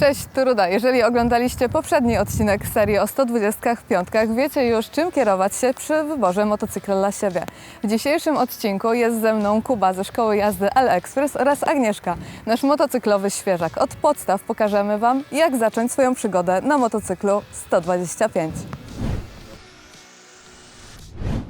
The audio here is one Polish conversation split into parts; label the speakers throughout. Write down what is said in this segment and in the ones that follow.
Speaker 1: Cześć, tu Ruda. Jeżeli oglądaliście poprzedni odcinek serii o 120 piątkach, wiecie już czym kierować się przy wyborze motocykla dla siebie. W dzisiejszym odcinku jest ze mną Kuba ze Szkoły Jazdy L-Express oraz Agnieszka, nasz motocyklowy świeżak. Od podstaw pokażemy Wam, jak zacząć swoją przygodę na motocyklu 125.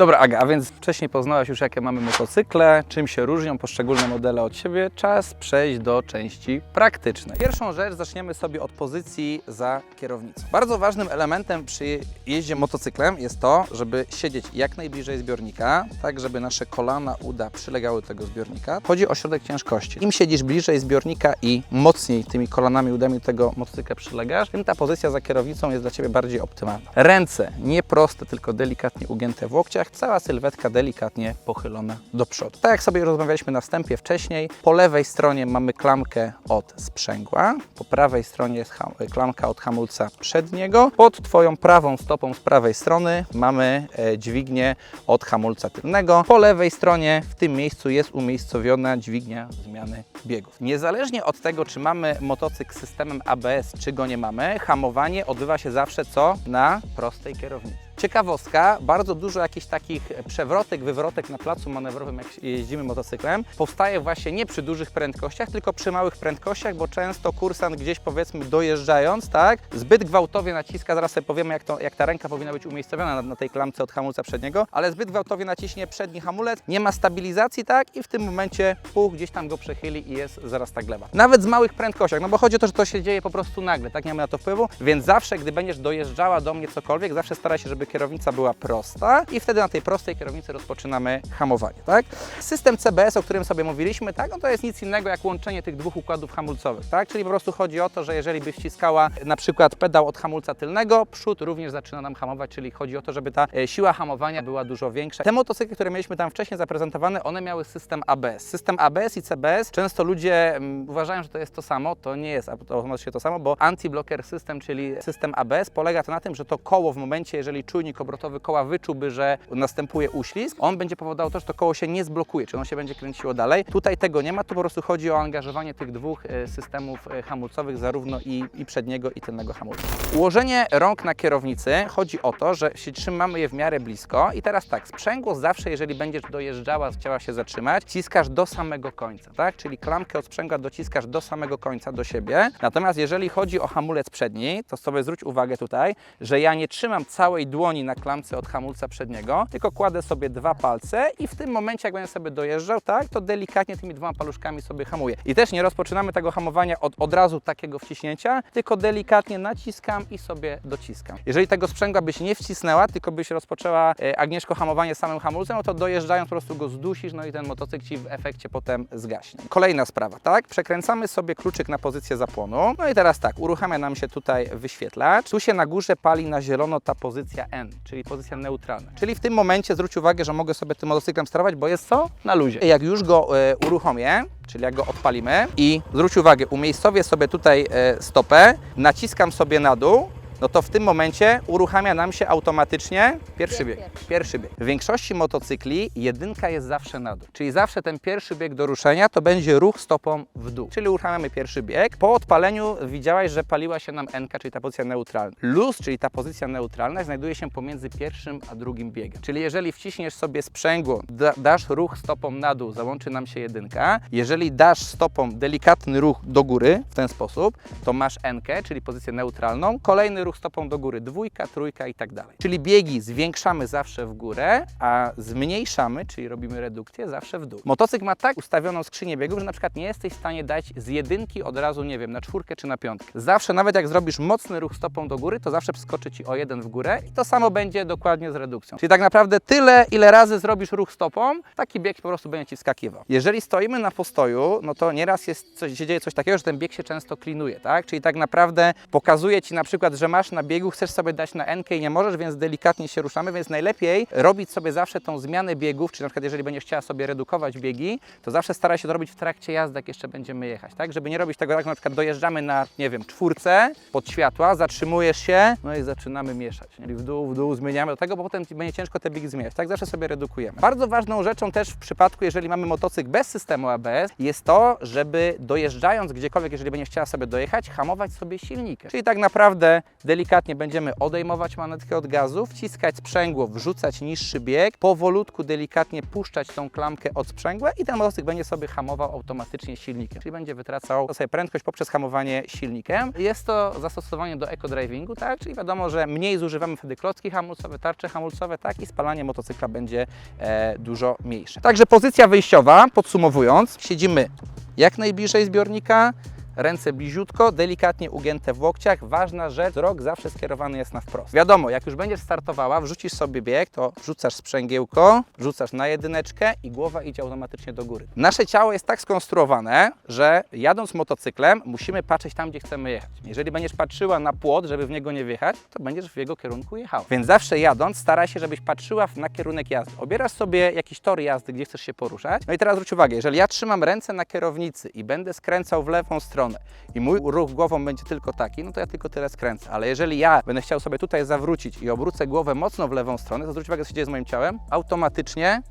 Speaker 2: Dobra, Aga, a więc wcześniej poznałaś już, jakie mamy motocykle, czym się różnią poszczególne modele od siebie. Czas przejść do części praktycznej. Pierwszą rzecz zaczniemy sobie od pozycji za kierownicą. Bardzo ważnym elementem przy jeździe motocyklem jest to, żeby siedzieć jak najbliżej zbiornika, tak żeby nasze kolana, uda przylegały do tego zbiornika. Chodzi o środek ciężkości. Im siedzisz bliżej zbiornika i mocniej tymi kolanami, udami tego motocykla przylegasz, tym ta pozycja za kierownicą jest dla Ciebie bardziej optymalna. Ręce nie proste, tylko delikatnie ugięte w łokciach, cała sylwetka delikatnie pochylona do przodu. Tak jak sobie rozmawialiśmy na wstępie wcześniej, po lewej stronie mamy klamkę od sprzęgła, po prawej stronie jest klamka od hamulca przedniego, pod Twoją prawą stopą z prawej strony mamy e, dźwignię od hamulca tylnego, po lewej stronie w tym miejscu jest umiejscowiona dźwignia zmiany biegów. Niezależnie od tego, czy mamy motocykl z systemem ABS, czy go nie mamy, hamowanie odbywa się zawsze co? Na prostej kierownicy. Ciekawostka, bardzo dużo jakichś takich przewrotek, wywrotek na placu manewrowym, jak jeździmy motocyklem, powstaje właśnie nie przy dużych prędkościach, tylko przy małych prędkościach, bo często kursant gdzieś powiedzmy dojeżdżając, tak, zbyt gwałtownie naciska, zaraz sobie powiemy jak, to, jak ta ręka powinna być umiejscowiona na, na tej klamce od hamulca przedniego, ale zbyt gwałtownie naciśnie przedni hamulec, nie ma stabilizacji, tak, i w tym momencie puch gdzieś tam go przechyli i jest zaraz ta gleba. Nawet z małych prędkościach, no bo chodzi o to, że to się dzieje po prostu nagle, tak, nie mamy na to wpływu, więc zawsze, gdy będziesz dojeżdżała do mnie cokolwiek, zawsze staraj się, żeby kierownica była prosta i wtedy na tej prostej kierownicy rozpoczynamy hamowanie, tak? System CBS, o którym sobie mówiliśmy, tak, no to jest nic innego jak łączenie tych dwóch układów hamulcowych, tak? Czyli po prostu chodzi o to, że jeżeli by wciskała na przykład pedał od hamulca tylnego, przód również zaczyna nam hamować, czyli chodzi o to, żeby ta e, siła hamowania była dużo większa. Te motocykle, które mieliśmy tam wcześniej zaprezentowane, one miały system ABS. System ABS i CBS, często ludzie mm, uważają, że to jest to samo, to nie jest automatycznie to samo, bo anti-blocker system, czyli system ABS, polega to na tym, że to koło w momencie, jeżeli czujnik obrotowy koła wyczułby, że następuje uślizg, on będzie powodował to, że to koło się nie zblokuje, czy ono się będzie kręciło dalej. Tutaj tego nie ma, tu po prostu chodzi o angażowanie tych dwóch e, systemów e, hamulcowych, zarówno i, i przedniego, i tylnego hamulca. Ułożenie rąk na kierownicy chodzi o to, że się trzymamy je w miarę blisko i teraz tak, sprzęgło zawsze, jeżeli będziesz dojeżdżała, chciała się zatrzymać, ciskasz do samego końca, tak? Czyli klamkę od sprzęgła dociskasz do samego końca do siebie. Natomiast jeżeli chodzi o hamulec przedni, to sobie zwróć uwagę tutaj, że ja nie trzymam całej dłoni na klamce od hamulca przedniego, tylko kładę sobie dwa palce i w tym momencie, jak będę sobie dojeżdżał, tak, to delikatnie tymi dwoma paluszkami sobie hamuję. I też nie rozpoczynamy tego hamowania od, od razu takiego wciśnięcia, tylko delikatnie naciskam i sobie dociskam. Jeżeli tego sprzęgła byś nie wcisnęła, tylko byś rozpoczęła e, Agnieszko hamowanie samym hamulcem, no to dojeżdżając po prostu go zdusisz, no i ten motocykl Ci w efekcie potem zgaśnie. Kolejna sprawa, tak? Przekręcamy sobie kluczyk na pozycję zapłonu. No i teraz tak, uruchamia nam się tutaj wyświetlacz. Tu się na górze pali na zielono ta pozycja N, czyli pozycja neutralna. Czyli w tym momencie zwróć uwagę, że mogę sobie tym motocyklem sterować, bo jest co? Na luzie. Jak już go e, uruchomię, czyli jak go odpalimy i zwróć uwagę, umiejscowię sobie tutaj e, stopę, naciskam sobie na dół, no to w tym momencie uruchamia nam się automatycznie pierwszy bieg. Pierwszy bieg. W większości motocykli jedynka jest zawsze na dół, czyli zawsze ten pierwszy bieg do ruszenia to będzie ruch stopą w dół, czyli uruchamiamy pierwszy bieg. Po odpaleniu widziałaś, że paliła się nam NK, czyli ta pozycja neutralna. Luz, czyli ta pozycja neutralna znajduje się pomiędzy pierwszym a drugim biegiem. Czyli jeżeli wciśniesz sobie sprzęgło, da, dasz ruch stopą na dół, załączy nam się jedynka. Jeżeli dasz stopą delikatny ruch do góry w ten sposób, to masz NK, czyli pozycję neutralną. Kolejny ruch stopą do góry, dwójka, trójka i tak dalej. Czyli biegi zwiększamy zawsze w górę, a zmniejszamy, czyli robimy redukcję zawsze w dół. Motocykl ma tak ustawioną skrzynię biegów, że na przykład nie jesteś w stanie dać z jedynki od razu, nie wiem, na czwórkę czy na piątkę. Zawsze, nawet jak zrobisz mocny ruch stopą do góry, to zawsze przeskoczy Ci o jeden w górę i to samo będzie dokładnie z redukcją. Czyli tak naprawdę tyle, ile razy zrobisz ruch stopą, taki bieg po prostu będzie Ci wskakiwał. Jeżeli stoimy na postoju, no to nieraz jest coś, się dzieje coś takiego, że ten bieg się często klinuje, tak? Czyli tak naprawdę pokazuje Ci na przykład, że masz masz na biegu, chcesz sobie dać na NK i nie możesz, więc delikatnie się ruszamy, więc najlepiej robić sobie zawsze tą zmianę biegów, czy na przykład jeżeli będziesz chciała sobie redukować biegi, to zawsze staraj się to robić w trakcie jazdy, jak jeszcze będziemy jechać, tak? Żeby nie robić tego tak, na przykład dojeżdżamy na, nie wiem, czwórce pod światła, zatrzymujesz się, no i zaczynamy mieszać, czyli w dół, w dół zmieniamy do tego, bo potem będzie ciężko te biegi zmieniać, tak? Zawsze sobie redukujemy. Bardzo ważną rzeczą też w przypadku, jeżeli mamy motocykl bez systemu ABS, jest to, żeby dojeżdżając gdziekolwiek, jeżeli będziesz chciała sobie dojechać, hamować sobie silnikiem. Czyli tak naprawdę delikatnie będziemy odejmować manetkę od gazu, wciskać sprzęgło, wrzucać niższy bieg, powolutku, delikatnie puszczać tą klamkę od sprzęgła i ten motocykl będzie sobie hamował automatycznie silnikiem, czyli będzie wytracał sobie prędkość poprzez hamowanie silnikiem. Jest to zastosowanie do eco-drivingu, tak? Czyli wiadomo, że mniej zużywamy wtedy klocki hamulcowe, tarcze hamulcowe, tak? I spalanie motocykla będzie e, dużo mniejsze. Także pozycja wyjściowa, podsumowując, siedzimy jak najbliżej zbiornika, ręce bliziutko, delikatnie ugięte w łokciach. Ważna rzecz, wzrok zawsze skierowany jest na wprost. Wiadomo, jak już będziesz startowała, wrzucisz sobie bieg, to wrzucasz sprzęgiełko, wrzucasz na jedyneczkę i głowa idzie automatycznie do góry. Nasze ciało jest tak skonstruowane, że jadąc motocyklem musimy patrzeć tam, gdzie chcemy jechać. Jeżeli będziesz patrzyła na płot, żeby w niego nie wjechać, to będziesz w jego kierunku jechał. Więc zawsze jadąc, staraj się, żebyś patrzyła na kierunek jazdy. Obierasz sobie jakiś tor jazdy, gdzie chcesz się poruszać. No i teraz zwróć uwagę, jeżeli ja trzymam ręce na kierownicy i będę skręcał w lewą stronę i mój ruch głową będzie tylko taki, no to ja tylko tyle skręcę. Ale jeżeli ja będę chciał sobie tutaj zawrócić i obrócę głowę mocno w lewą stronę, to zwróć uwagę, co się dzieje z moim ciałem. Automatycznie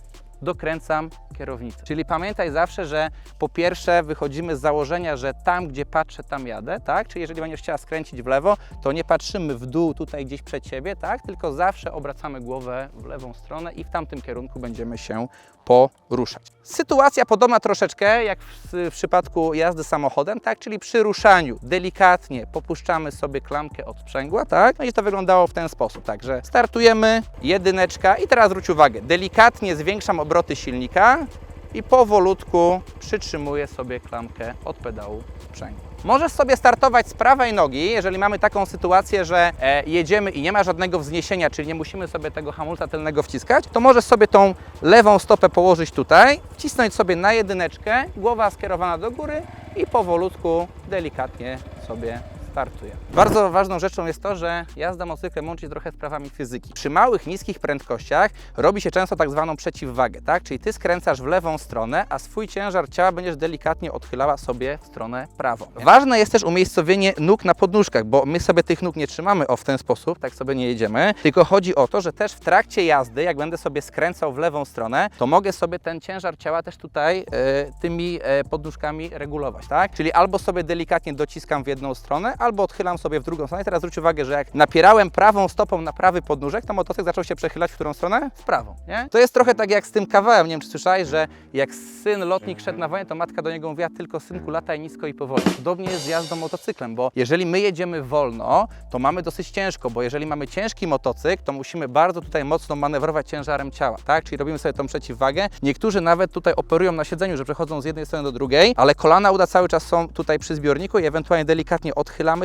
Speaker 2: dokręcam kierownicę. Czyli pamiętaj zawsze, że po pierwsze wychodzimy z założenia, że tam, gdzie patrzę, tam jadę, tak? Czyli jeżeli będziesz chciała skręcić w lewo, to nie patrzymy w dół tutaj gdzieś przed siebie, tak? Tylko zawsze obracamy głowę w lewą stronę i w tamtym kierunku będziemy się poruszać. Sytuacja podobna troszeczkę jak w, w przypadku jazdy samochodem, tak? Czyli przy ruszaniu delikatnie popuszczamy sobie klamkę od sprzęgła, tak? No i to wyglądało w ten sposób, także startujemy, jedyneczka i teraz zwróć uwagę, delikatnie zwiększam obroty silnika i powolutku przytrzymuję sobie klamkę od pedału sprzęgła. Możesz sobie startować z prawej nogi, jeżeli mamy taką sytuację, że e, jedziemy i nie ma żadnego wzniesienia, czyli nie musimy sobie tego hamulca tylnego wciskać, to możesz sobie tą lewą stopę położyć tutaj, wcisnąć sobie na jedyneczkę, głowa skierowana do góry i powolutku, delikatnie sobie startuje. Bardzo ważną rzeczą jest to, że jazda motocyklem łączy trochę z prawami fizyki. Przy małych, niskich prędkościach robi się często tak zwaną przeciwwagę, tak? Czyli ty skręcasz w lewą stronę, a swój ciężar ciała będziesz delikatnie odchylała sobie w stronę prawą. Ważne jest też umiejscowienie nóg na podnóżkach, bo my sobie tych nóg nie trzymamy o w ten sposób, tak sobie nie jedziemy, tylko chodzi o to, że też w trakcie jazdy, jak będę sobie skręcał w lewą stronę, to mogę sobie ten ciężar ciała też tutaj e, tymi e, podnóżkami regulować, tak? Czyli albo sobie delikatnie dociskam w jedną stronę, albo odchylam sobie w drugą stronę. I teraz zwróć uwagę, że jak napierałem prawą stopą na prawy podnóżek, to motocykl zaczął się przechylać w którą stronę? W prawą, nie? To jest trochę tak jak z tym kawałem, nie wiem czy słyszałeś, że jak syn lotnik szedł na wojnę, to matka do niego mówiła tylko synku lataj nisko i powoli. Podobnie jest z jazdą motocyklem, bo jeżeli my jedziemy wolno, to mamy dosyć ciężko, bo jeżeli mamy ciężki motocykl, to musimy bardzo tutaj mocno manewrować ciężarem ciała, tak? Czyli robimy sobie tą przeciwwagę. Niektórzy nawet tutaj operują na siedzeniu, że przechodzą z jednej strony do drugiej, ale kolana uda cały czas są tutaj przy zbiorniku i ewentualnie delikatnie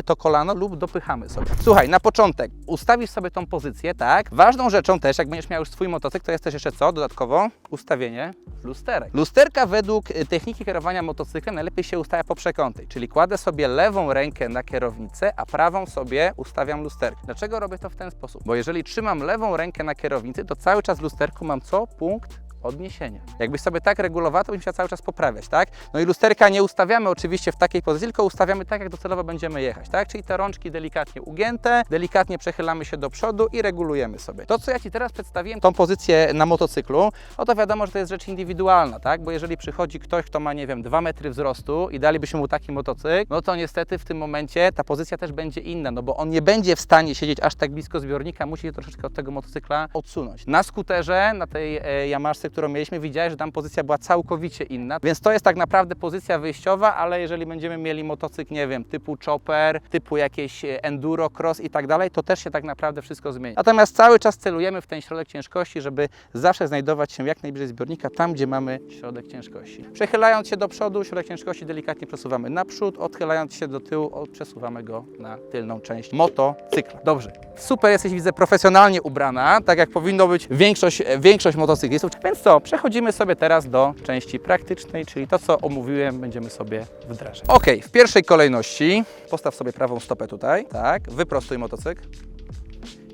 Speaker 2: to kolano lub dopychamy sobie. Słuchaj, na początek ustawisz sobie tą pozycję, tak? Ważną rzeczą też, jak będziesz miał już swój motocykl, to jest też jeszcze co? Dodatkowo ustawienie lusterek. Lusterka według y, techniki kierowania motocyklem najlepiej się ustawia po przekątej, czyli kładę sobie lewą rękę na kierownicę, a prawą sobie ustawiam lusterkę. Dlaczego robię to w ten sposób? Bo jeżeli trzymam lewą rękę na kierownicy, to cały czas w lusterku mam co? Punkt odniesienia. Jakbyś sobie tak regulowała, to byś musiała cały czas poprawiać, tak? No i lusterka nie ustawiamy oczywiście w takiej pozycji, tylko ustawiamy tak, jak docelowo będziemy jechać, tak? Czyli te rączki delikatnie ugięte, delikatnie przechylamy się do przodu i regulujemy sobie. To, co ja Ci teraz przedstawiłem, tą pozycję na motocyklu, no to wiadomo, że to jest rzecz indywidualna, tak? Bo jeżeli przychodzi ktoś, kto ma, nie wiem, 2 metry wzrostu i dalibyśmy mu taki motocykl, no to niestety w tym momencie ta pozycja też będzie inna, no bo on nie będzie w stanie siedzieć aż tak blisko zbiornika, musi się troszeczkę od tego motocykla odsunąć. Na skuterze, na tej e, Yamaszce, którą mieliśmy, widziałeś, że tam pozycja była całkowicie inna, więc to jest tak naprawdę pozycja wyjściowa, ale jeżeli będziemy mieli motocykl, nie wiem, typu chopper, typu jakieś e, enduro, cross i tak dalej, to też się tak naprawdę wszystko zmieni. Natomiast cały czas celujemy w ten środek ciężkości, żeby zawsze znajdować się jak najbliżej zbiornika, tam gdzie mamy środek ciężkości. Przechylając się do przodu, środek ciężkości delikatnie przesuwamy naprzód, odchylając się do tyłu, przesuwamy go na tylną część motocykla. Dobrze. Super jesteś, widzę, profesjonalnie ubrana, tak jak powinno być większość, większość motocyklistów, więc co, przechodzimy sobie teraz do części praktycznej, czyli to, co omówiłem, będziemy sobie wdrażać. Ok, w pierwszej kolejności postaw sobie prawą stopę tutaj, tak, wyprostuj motocykl,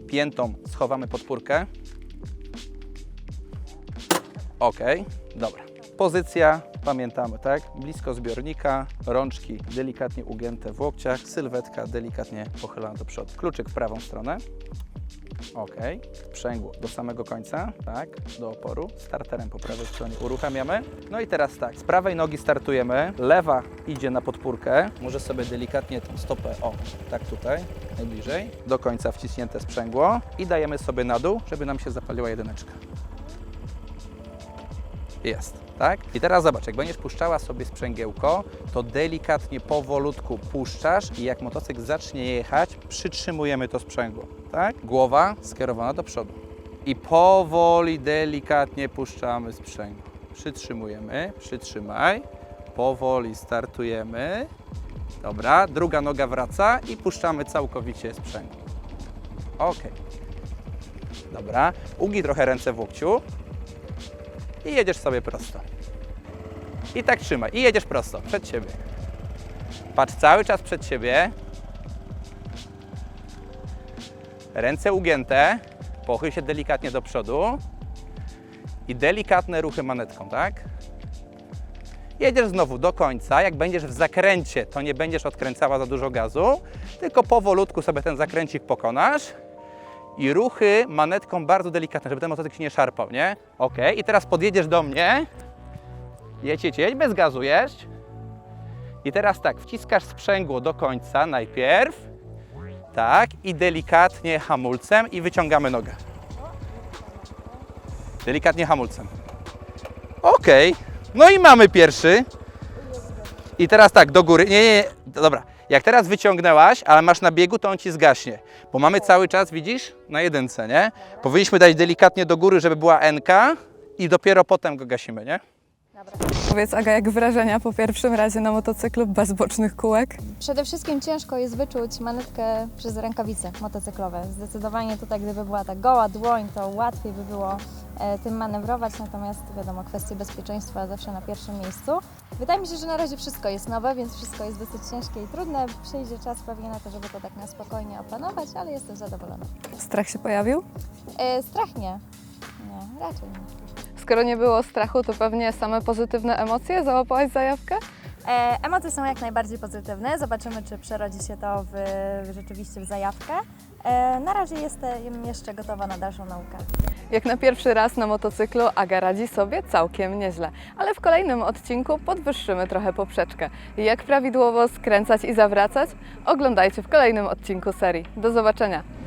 Speaker 2: piętą schowamy podpórkę. Ok, dobra. Pozycja, pamiętamy, tak? Blisko zbiornika, rączki delikatnie ugięte w łokciach, sylwetka delikatnie pochylona do przodu. Kluczyk w prawą stronę. Ok, sprzęgło do samego końca, tak, do oporu. Starterem po prawej stronie uruchamiamy. No i teraz tak, z prawej nogi startujemy, lewa idzie na podpórkę. Może sobie delikatnie tą stopę, o, tak tutaj, najbliżej. Do końca wciśnięte sprzęgło i dajemy sobie na dół, żeby nam się zapaliła jedyneczka. Jest, tak? I teraz zobacz, jak będziesz puszczała sobie sprzęgiełko, to delikatnie, powolutku puszczasz i jak motocykl zacznie jechać, przytrzymujemy to sprzęgło, tak? Głowa skierowana do przodu. I powoli, delikatnie puszczamy sprzęgło. Przytrzymujemy, przytrzymaj. Powoli startujemy. Dobra, druga noga wraca i puszczamy całkowicie sprzęgło. Ok. Dobra, ugi trochę ręce w łokciu i jedziesz sobie prosto. I tak trzymaj. I jedziesz prosto, przed siebie. Patrz cały czas przed siebie. Ręce ugięte. Pochyl się delikatnie do przodu. I delikatne ruchy manetką, tak? Jedziesz znowu do końca. Jak będziesz w zakręcie, to nie będziesz odkręcała za dużo gazu, tylko powolutku sobie ten zakręcik pokonasz i ruchy manetką bardzo delikatne, żeby ten motocykl się nie szarpał, nie? Ok, i teraz podjedziesz do mnie. Jedź, jedź, jedź, bez gazu. I teraz tak, wciskasz sprzęgło do końca najpierw. Tak, i delikatnie hamulcem i wyciągamy nogę. Delikatnie hamulcem. Ok, no i mamy pierwszy. I teraz tak, do góry. Nie, nie, nie. Dobra. Jak teraz wyciągnęłaś, ale masz na biegu, to on ci zgaśnie. Bo mamy cały czas, widzisz, na jedynce, nie? Powinniśmy dać delikatnie do góry, żeby była NK i dopiero potem go gasimy, nie?
Speaker 1: Powiedz Aga, jak wrażenia po pierwszym razie na motocyklu bez bocznych kółek?
Speaker 3: Przede wszystkim ciężko jest wyczuć manetkę przez rękawice motocyklowe. Zdecydowanie tutaj, gdyby była ta goła dłoń, to łatwiej by było tym manewrować, natomiast wiadomo, kwestie bezpieczeństwa zawsze na pierwszym miejscu. Wydaje mi się, że na razie wszystko jest nowe, więc wszystko jest dosyć ciężkie i trudne. Przyjdzie czas pewnie na to, żeby to tak na spokojnie opanować, ale jestem zadowolona.
Speaker 1: Strach się pojawił?
Speaker 3: E, strach nie. Nie, raczej nie.
Speaker 1: Skoro nie było strachu, to pewnie same pozytywne emocje. Załapałaś zajawkę?
Speaker 3: E, emocje są jak najbardziej pozytywne. Zobaczymy, czy przerodzi się to w, rzeczywiście w zajawkę. E, na razie jestem jeszcze gotowa na dalszą naukę.
Speaker 1: Jak na pierwszy raz na motocyklu Aga radzi sobie całkiem nieźle, ale w kolejnym odcinku podwyższymy trochę poprzeczkę. Jak prawidłowo skręcać i zawracać? Oglądajcie w kolejnym odcinku serii. Do zobaczenia!